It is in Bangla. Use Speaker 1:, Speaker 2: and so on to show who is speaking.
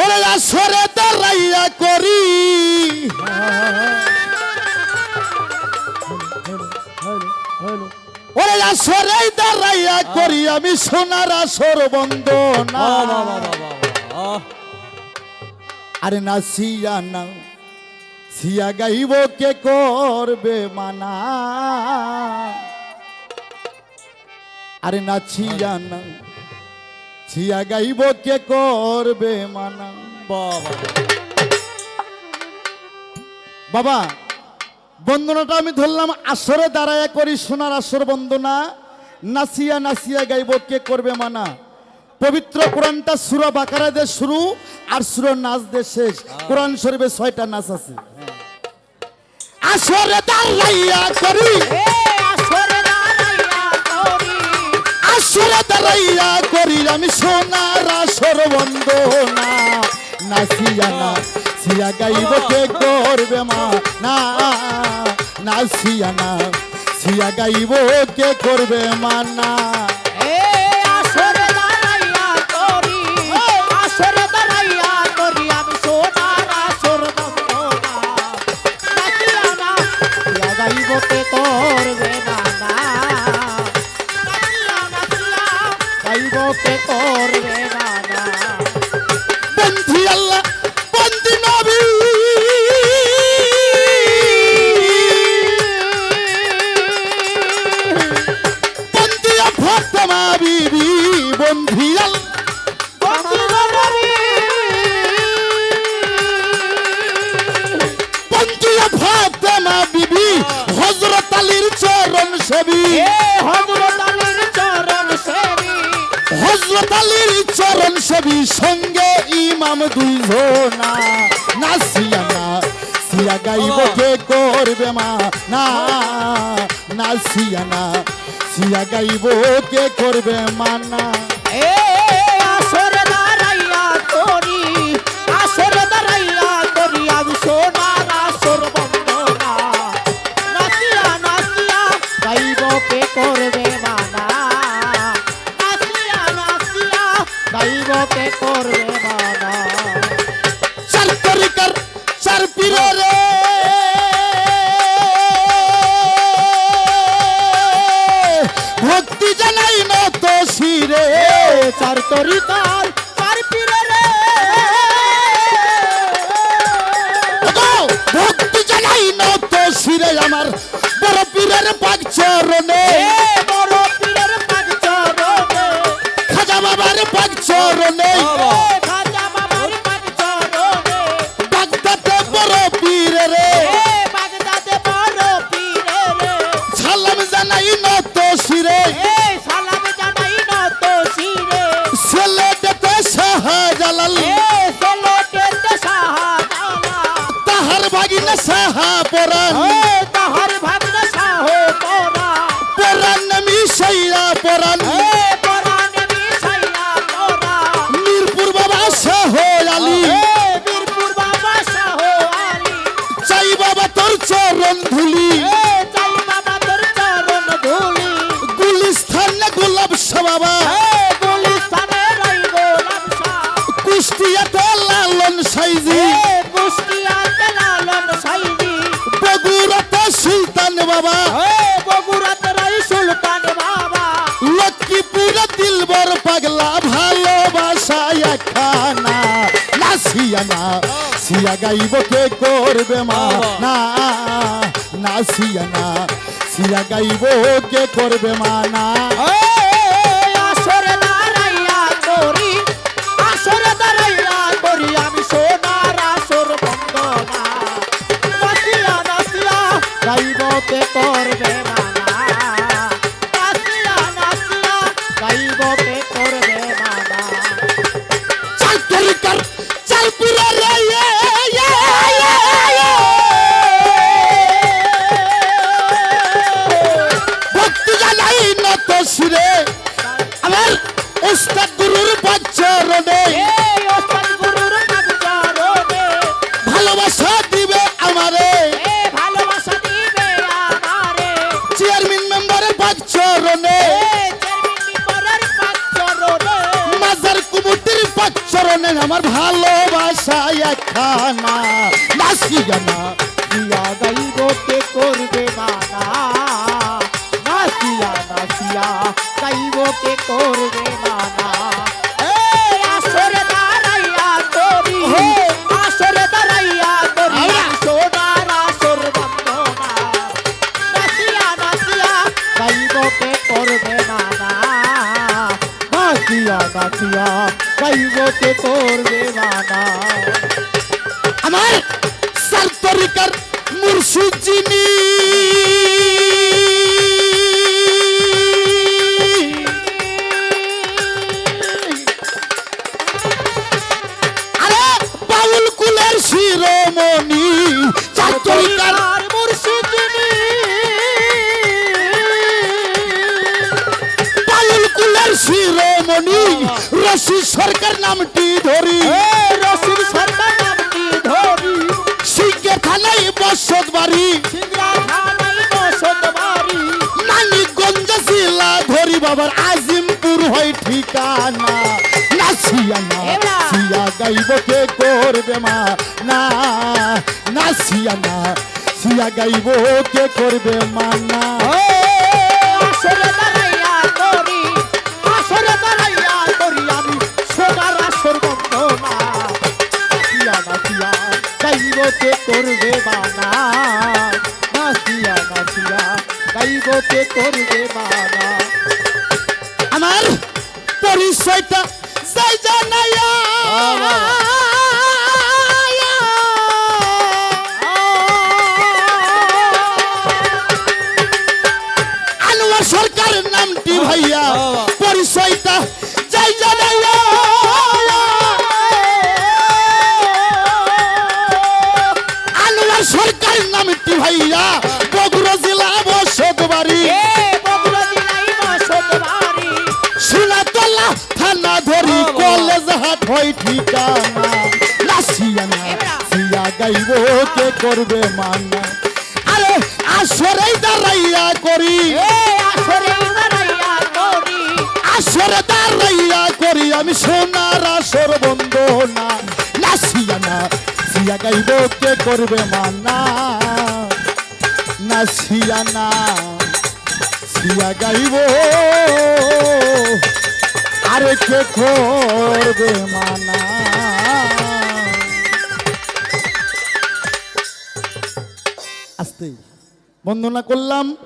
Speaker 1: ওরে আসরে দাঁড়াইয়া করি। ওরে আসরে দাঁড়াইয়া করি আমি সোনার আসর বন্দনা আরে না সিয়া না সিয়া গাইব কে করবে মানা। আরে না ছিয়া না ছিয়া গাইব কে করবে মানা? বাবা। বাবা, বন্দনাটা আমি ধরলাম, আসরে দাঁড়ায় করি, সোনার আসর বন্দনা। নাসিয়া নাসিয়া গাইব কে করবে মানা? পবিত্র কোরআনটা সুরা বাকারা দিয়ে শুরু, আর সুরা নাচ দিয়ে শেষ। কোরআন শরীফে ছয়টা নাচ আছে। আসরে দাঁড়াইয়া করি। আসরে দাঁড়াইয়া করি আমি সোনার আসর বন্দনা নাসিয়া না, সিয়া গাইব কে করবে মা? না নাসিয়া না, সিয়া গাইব কে করবে মা? না। চরণ সেবী। হযরত আলীর চরণ সেবী সঙ্গে ইমাম দুইজনা। নাসিয়া না সিয়া গাইব কে করবে মা না নাসিয়া না সিয়া গাইব কে করবে মা না।
Speaker 2: গাইবকে করবে মানা
Speaker 1: চার তরিকার চার পীরে ভক্তি জানাই নত শিরে।
Speaker 2: চার তরিকার চার পীরে রে।
Speaker 1: ভক্তি জানাই নত শিরে আমার বড় পীরের পাক চরণে। বাবার পাক চরণে বাগদাতে বড় পীরে রে। সালাম জানাই নত শিরে। চরণ ধুলি।
Speaker 2: এ চাই বাবা তোর চরণ ধুলি।
Speaker 1: গুলিস্থান গোলাপ বাবা
Speaker 2: রইব লামসা
Speaker 1: কুষ্টিয়াতে লালন সাইজি।
Speaker 2: এ কুষ্টিয়াতে লালন সাইজি।
Speaker 1: বগুড়াতে সুলতান বাবা।
Speaker 2: বগুড়াতে রই সুলতান বাবা।
Speaker 1: লক্ষ্মীপুরে দিলবর পাগলা ভালোবাসা খানা নাসিয়া না সিয়া গাইব কে করবে মা? না নাসিয়া না। সিয়া গাইব কে করবে মা? না।
Speaker 2: আসরে দাঁড়াইয়া করি আসরে দাঁড়াইয়া করি আমি সোনার আসর বন্দনা নাচিয়া নাচিয়া গাইবকে করবে মানা নাচিয়া নাচিয়া গাইবকে করবে
Speaker 1: ওস্তাদ গুরুর বাচ্চারণে। ভালোবাসা দিবে আমারে। চেয়ারম্যান মেম্বারের বাচ্চারণে। মাজার কুমুটির বাচ্চারণে। আমার ভালোবাসা একখানা। নাসি গানা
Speaker 2: দিয়া গাই গোটে করবে মা গাইব কে করবে মানা এই আসরে দাঁড়াইয়া তোরি
Speaker 1: হে।
Speaker 2: আসরে দাঁড়াইয়া তোরি
Speaker 1: আউরা।
Speaker 2: সোনার আসর বন্দনা নাসিয়া নাসিয়া গাইব কে করবে মানা নাসিয়া নাসিয়া গাইব কে করবে মানা
Speaker 1: আমার সার তরিকার মুর্শিদ যিনি শিরোমণি রশি সরকার নামটি ধরি।
Speaker 2: রসিদ সরকার নামটি ধরি।
Speaker 1: সিংহে থানাই বসত বাড়ি। মানিকগঞ্জ জেলা ধরি বাবার আজিমপুর হয় ঠিকানা। না
Speaker 2: এবার।
Speaker 1: সিয়া গাইব কে করবে মা? না নাসিয়া না সিয়া গাইব কে করবে মা? না।
Speaker 2: করবে বানা
Speaker 1: আমার পরিচয়টা যাই জানাইয়া। আনোয়ার সরকারের নামটি ভাইয়া পরিচয়টা যাই জানাইয়া। আনোয়ার সরকারের নামটি ভাইয়া ঠিকানা নাসিয়া না সিয়া কে করবে মানা আরে আসরে দাঁড়াইয়া করি
Speaker 2: আসরে দাঁড়াইয়া
Speaker 1: করি আমি সোনার আসর বন্দনা নাসিয়া না সিয়া গাইব কে করবে মানা না সিয়া গাইব আরে কে করবে মানা। আস্তে। বন্দনা করলাম।